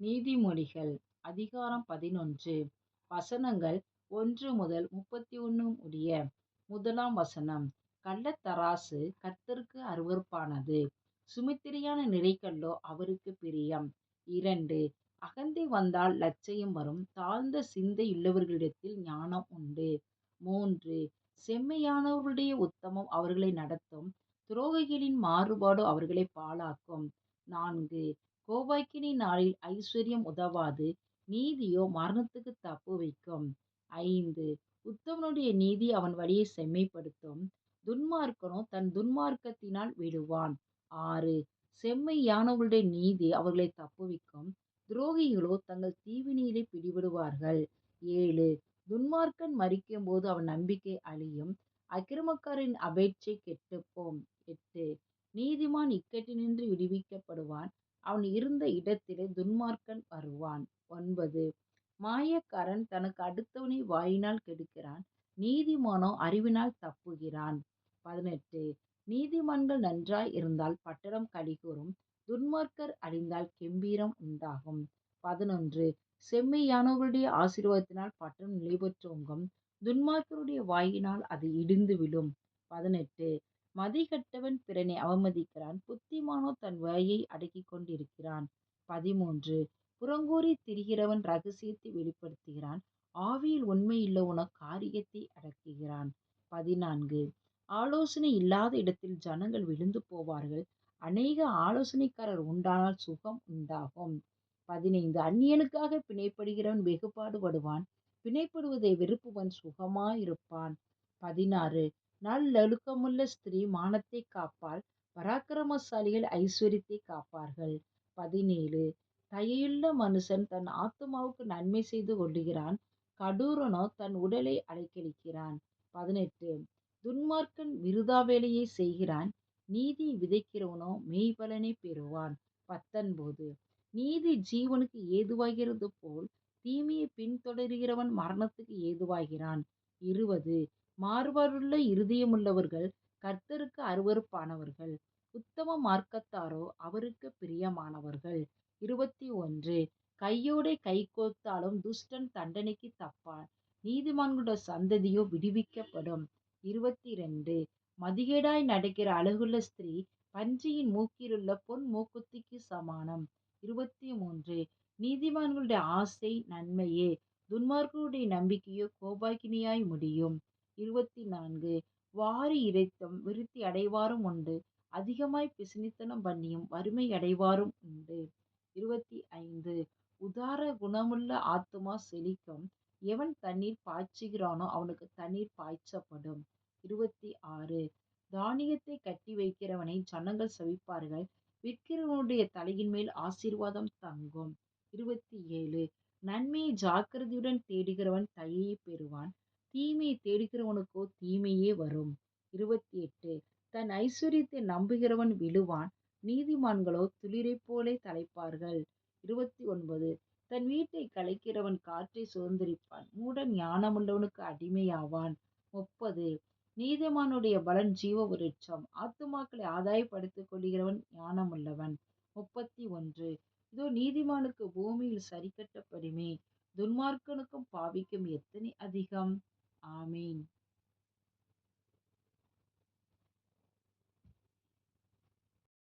நீதிமொழிகள் அதிகாரம் பதினொன்று. வசனங்கள் ஒன்று முதல் முப்பத்தி ஒன்று முடிய முதலாம் வசனம். கள்ளத்தராசு கர்த்தருக்கு அருவருப்பானது. சுமித்திரையான நிறைக்கல்லோ அவருக்கு பிரியம். இரண்டு அகந்தை வந்தால் லட்சியம் வரும். தாழ்ந்த சிந்தையுள்ளவர்களிடத்தில் ஞானம் உண்டு. மூன்று செம்மையானவர்களுடைய உத்தமம் அவர்களை நடத்தும். துரோகிகளின் மாறுபாடு அவர்களை பாழாக்கும். நான்கு கோபாக்கினி நாளில் ஐஸ்வர்யம் உதவாது. நீதியோ மரணத்துக்கு தப்பு வைக்கும். ஐந்து உத்தமனுடைய நீதி அவன் வழியை செம்மைப்படுத்தும். துன்மார்க்கனோ தன் துன்மார்க்கத்தினால் விடுவான். ஆறு செம்மையானவர்களுடைய நீதி அவர்களை தப்புவிக்கும் துரோகிகளோ தங்கள் தீவினியிலே பிடிபடுவார்கள். ஏழு துன்மார்க்கன் மறிக்கும் போது அவன் நம்பிக்கை அழியும். அக்கிரமக்காரின் அபேட்சை கெட்டுப்போம். எட்டு நீதிமான் இக்கட்டினின்று விடுவிக்கப்படுவான். அவன் இருந்த இடத்திலே துன்மார்க்கன் வருவான். ஒன்பது. மாயக்காரன் தனக்கு அடுத்தவனை வாயினால் கெடுக்கிறான். நீதிமானோ அறிவினால் தப்புகிறான். பதினெட்டு. நீதிமான்கள் நன்றாய் இருந்தால் பட்டணம் கலிகூரும் துன்மார்க்கர் அழிந்தால் கெம்பீரம் உண்டாகும். பதினொன்று. செம்மையானவர்களுடைய ஆசீர்வாதத்தினால் பட்டணம் நிலைபெற்றோங்கும் துன்மார்க்கருடைய வாயினால் அது இடிந்து விழும். பதினெட்டு. மதிகட்டவன் பிறனை அவமதிக்கிறான். புத்திமானோ தன் வாயை அடக்கி கொண்டிருக்கிறான். பதிமூன்று. புறங்கூறி திரிகிறவன் ரகசியத்தை வெளிப்படுத்துகிறான். ஆவியில் உண்மையுள்ளவனோ காரியத்தை அடக்குகிறான். பதினான்கு. ஆலோசனை இல்லாத இடத்தில் ஜனங்கள் விழுந்து போவார்கள். அநேக ஆலோசனைக்காரர் உண்டானால் சுகம் உண்டாகும். பதினைந்து. அந்நியனுக்காக பிணைப்படுகிறவன் வெகுபாடுபடுவான் பிணைப்படுவதை வெறுப்புவன் சுகமாயிருப்பான். பதினாறு. நல்லொழுக்கமுள்ள ஸ்திரீ மானத்தை காப்பாள் பராக்கிரமசாலிகள் ஐஸ்வர்யத்தை காப்பார்கள். பதினேழு. தயையுள்ள மனுஷன் தன் ஆத்மாவுக்கு நன்மை செய்து கொள்ளுகிறான். கடூரனோ தன் உடலை அலைக்கழிக்கிறான். பதினெட்டு. துன்மார்க்கன் விருதா வேலையை செய்கிறான். நீதி விதைக்கிறவனோ மெய்பலனை பெறுவான். பத்தொன்பது. நீதி ஜீவனுக்கு ஏதுவாகிறது போல் தீமையை பின்தொடர்கிறவன் மரணத்துக்கு ஏதுவாகிறான். இருபது. மாறுபாடுள்ள இருதயமுள்ளவர்கள் கர்த்தருக்கு அருவருப்பானவர்கள் உத்தம மார்க்கத்தாரோ அவருக்கு பிரியமானவர்கள். இருபத்தி ஒன்று கையோடே கை கோத்தாலும் துஷ்டன் தண்டனைக்கு தப்பான் நீதிமான்களுடைய சந்ததியோ விடுவிக்கப்படும். இருபத்தி ரெண்டு மதிகேடாய் நடக்கிற அழகுள்ள ஸ்திரீ பன்றியின் மூக்கிலுள்ள பொன் மூக்குத்திக்கு சமானம். இருபத்தி மூன்று நீதிமான்களுடைய ஆசை நன்மையே துன்மார்களுடைய நம்பிக்கையோ கோபாக்கினியாய் முடியும். இருபத்தி நான்கு வாரி இறைத்தும் விருத்தி அடைவாரும் உண்டு. அதிகமாய் பிசினித்தனம் பண்ணியும் வறுமை அடைவாரும் உண்டு. இருபத்தி ஐந்து உதார குணமுள்ள ஆத்துமா செழிக்கும். எவன் தண்ணீர் பாய்ச்சுகிறானோ அவனுக்கு தண்ணீர் பாய்ச்சப்படும். இருபத்தி ஆறு தானியத்தை கட்டி வைக்கிறவனை ஜனங்கள் சவிப்பார்கள். விற்கிறவனுடைய தலையின் மேல் ஆசீர்வாதம் தங்கும். இருபத்தி ஏழு நன்மையை ஜாக்கிரதையுடன் தேடுகிறவன் தையை பெறுவான். தீமையை தேடுகிறவனுக்கோ தீமையே வரும். இருபத்தி எட்டு தன் ஐஸ்வர்யத்தை நம்புகிறவன் விழுவான். நீதிமான்களோ துளிரை போலே தலைப்பார்கள். இருபத்தி ஒன்பது தன் வீட்டை கலைக்கிறவன் காற்றை சுதந்திரிப்பான். மூடன் ஞானமுள்ளவனுக்கு அடிமையாவான். முப்பது. நீதிமானுடைய பலன் ஜீவ விருட்சம் ஆத்துமாக்களை ஆதாயப்படுத்திக் கொள்கிறவன் ஞானமுள்ளவன். முப்பத்தி ஒன்று இதோ நீதிமானுக்கு பூமியில் சரிக்கட்டப்படுமே. துன்மார்க்கனுக்கும் பாவிக்கும் எத்தனை அதிகம்? Amen.